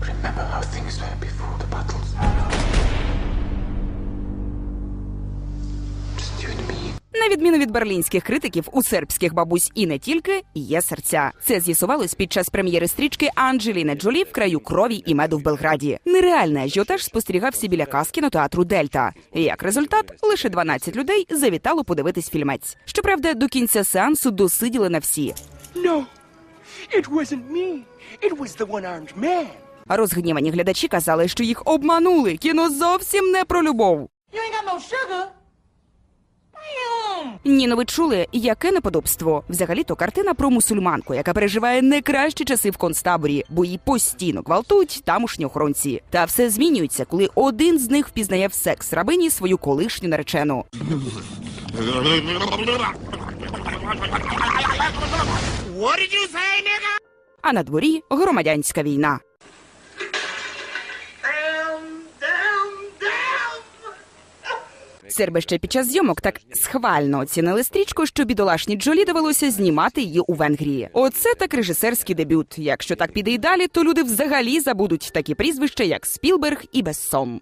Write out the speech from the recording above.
Remember how things were before the battles. Just you and me. На відміну від берлінських критиків, у сербських бабусь і не тільки є серця. Це з'ясувалось під час прем'єри стрічки Анджеліни Джолі в краю крові і меду в Белграді. Нереальний ажіотаж спостерігався біля каз кінотеатру Дельта. Як результат, лише 12 людей завітало подивитись фільмець. Щоправда, до кінця сеансу досиділи на всі. No, it wasn't me. It was the one-armed man. А розгнівані глядачі казали, що їх обманули. Кіно зовсім не про любов. Ні, ну ви чули, яке неподобство. Взагалі-то картина про мусульманку, яка переживає не кращі часи в концтаборі, бо її постійно гвалтують тамошні охоронці. Та все змінюється, коли один з них впізнає в секс рабині свою колишню наречену. What did you say, nigga? А на дворі громадянська війна. Серби ще під час зйомок так схвально оцінили стрічку, що бідолашні Джолі довелося знімати її у Венгрії. Оце так режисерський дебют. Якщо так піде й далі, то люди взагалі забудуть такі прізвища, як Спілберг і Бессон.